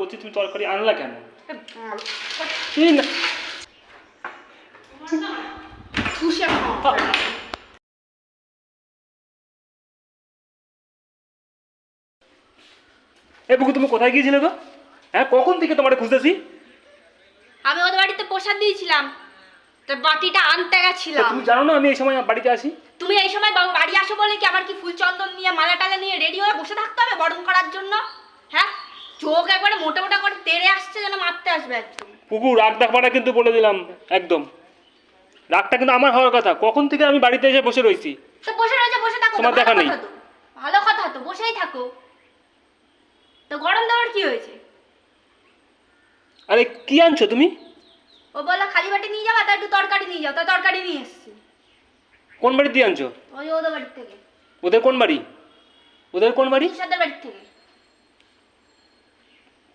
বলছি তুমি তরকারি আনলা কেন? এ বুকু তুমি কোথায় গিয়েছিলে গো? হ্যাঁ কখন থেকে তোমার খুঁজতেছি? আমি ওদের বাড়িতে প্রসাদ দিয়েছিলাম। তো বাটিটা আনতে গেছিলাম। তুমি জানো না আমি এই সময় বাড়িতে আসি তুমি এই সময় বাড়ি আসো বলে কি আমার কি ফুল চন্দন নিয়ে মালা টালা নিয়ে রেডি হয়ে বসে থাকতে হবে বরণ করার জন্য? হ্যাঁ? চোখ একবারে মোটা মোটা করে তেড়ে আসছে যেন মারতে আসবে একদম। পুকুর রাগ দেখাটা কিন্তু বলে দিলাম একদম। রাগটা কিন্তু আমার হওয়ার কথা। কখন থেকে আমি বাড়িতে এসে বসে রয়েছি? তো বসে রয়েছে বসে থাকো তোমার দেখা নেই। ভালো কথা তো বসেই থাকো। তো গরম দেওয়ার কি হয়েছে? আরে কি আনছো তুমি? ও বলল খালি বাটি নিয়ে যাবা তা একটু তরকারি নিয়ে যাও। তা তরকারি নিয়ে এসছি। কোন বাড়ি দিয়ে আনছো? ওই ওদের বাড়ির থেকে। ওদের কোন বাড়ি? ওদের কোন বাড়ি? সাদের বাড়ির থেকে।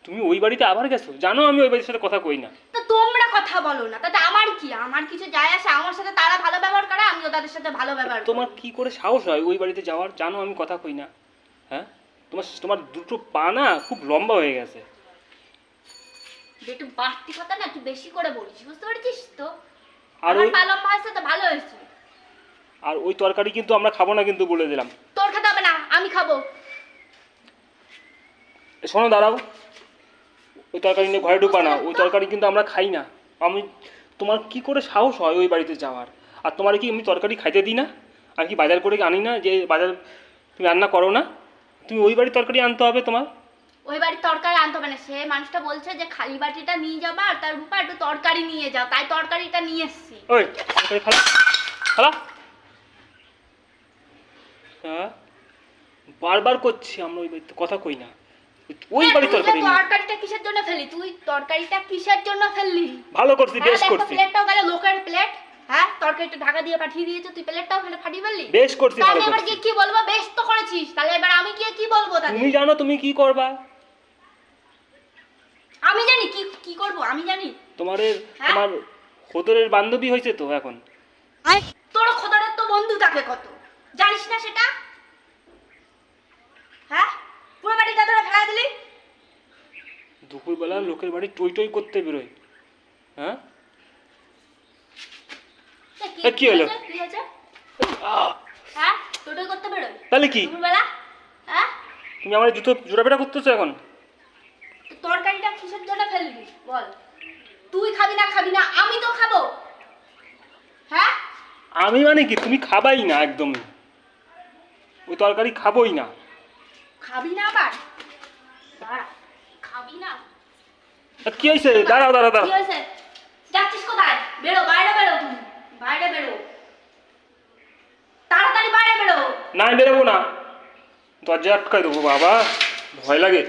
তুমি ওই বাড়িতে আবার গেছো? জানো আমি ওই বাড়ির সাথে কথা কই না। তো তোমরা কথা বলো না। তাতে আমার কি? আমার কিছু যায় আসে? আমার সাথে তারা ভালো ব্যবহার করে আমিও তাদের সাথে ভালো ব্যবহার করি। তোমার কি করে সাহস হয় ওই বাড়িতে যাওয়ার? জানো আমি কথা কই না। হ্যাঁ? তোমার তোমার দুটো পা না খুব লম্বা হয়ে গেছে। একটু বাড়তি কথা না একটু বেশি করে বলছিস বুঝতে পারছিস তো? আর আমার ওই পা লম্বা হয়েছে তো ভালো হয়েছে। আর ওই তরকারি কিন্তু আমরা খাব না কিন্তু বলে দিলাম। তোর খেতে হবে না আমি খাব। শোনো দাঁড়াও। ওই তরকারি নিয়ে ঘরে ঢুকবা না ওই তরকারি কিন্তু আমরা খাই না। আমি তোমার কি করে সাহস হয় ওই বাড়িতে যাওয়ার? আর তোমার কি আমি তরকারি খাইতে দিই না? আমি কি বাজার করে আনি না যে বাজার তুমি রান্না করো না? তুমি ওই বাড়ির তরকারি আনতে হবে তোমার? ওই বাড়ির তরকারি আনতে হবে না। সে মানুষটা বলছে যে খালি বাটিটা নিয়ে যাবা আর তার রূপা একটু তরকারি নিয়ে যাও। তাই তরকারিটা নিয়ে এসছি। ওই তরকারি ফালা ফালা হ্যাঁ বারবার করছি আমরা ওই বাড়িতে কথা কই না। ওই হ্যাঁ, তুই তরকারি তরকারিটা কিসের জন্য ফেলি তুই তরকারিটা কিসের জন্য ফেললি? ভালো করছি বেশ হ্যাঁ, করছি। প্লেটটাও গেল লোকের প্লেট হ্যাঁ তরকারিটা ঢাকা দিয়ে পাঠিয়ে দিয়েছে তুই প্লেটটাও ফেলে ফাটিয়ে ফেললি? বেশ করছি ভালো তাহলে এবার গিয়ে কি বলব? বেশ তো করেছিস। তাহলে এবার আমি গিয়ে কি বলব তাহলে? তুমি জানো তুমি কি করবা? আমি জানি কি কি করব? আমি জানি। তোমার হ্যাঁ? তোমার হোদরের বান্ধবী হয়েছে তো এখন? তোর খোদারের তো বন্ধু থাকে কত? জানিস না সেটা? হ্যাঁ? পুরো বাড়িটা তোরা ফেলা দিলি? দুপুরবেলা লোকের বাড়ি টই টই করতে বেরোয়। হ্যাঁ? কি হলো? কি হয়েছে! হ্যাঁ? টোটোই করতে বেরোয়? তাহলে কি? দুপুরবেলা? হ্যাঁ? তুমি আমার জুতো জোড়াপেটা করতেছো এখন? তরকারিটা কিসের জন্য ফেলবি বল। তুই খাবি না খাবি না আমি তো খাব। হ্যাঁ? আমি মানে কি? তুমি খাবাই না একদমই। ওই তরকারি খাবোই না। খাবি না আবার? খাবি না। কি হয়েছে? দাঁড়াও দাঁড়াও কি হয়েছে? যাচ্ছিস কোথায়? বেরো বাইরে বেরো তুমি। বাইরে বেরো। তাড়াতাড়ি বাইরে বেরো। না আমি বেরোবো না। দরজা আটকায় দেবো বাবা। ভয় লাগে।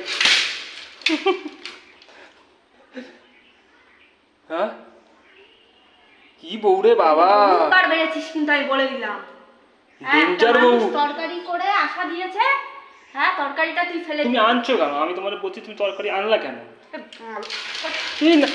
হ্যাঁ? কি বউরে বাবা? বার বেড়েছিস কিন্তু আমি বলে দিলাম। বউ। তরকারি করে আশা দিয়েছে হ্যাঁ তরকারিটা তুই ফেলে তুমি। আনছো কেন আমি তোমার বলছি তুমি তরকারি আনলা কেন। এই না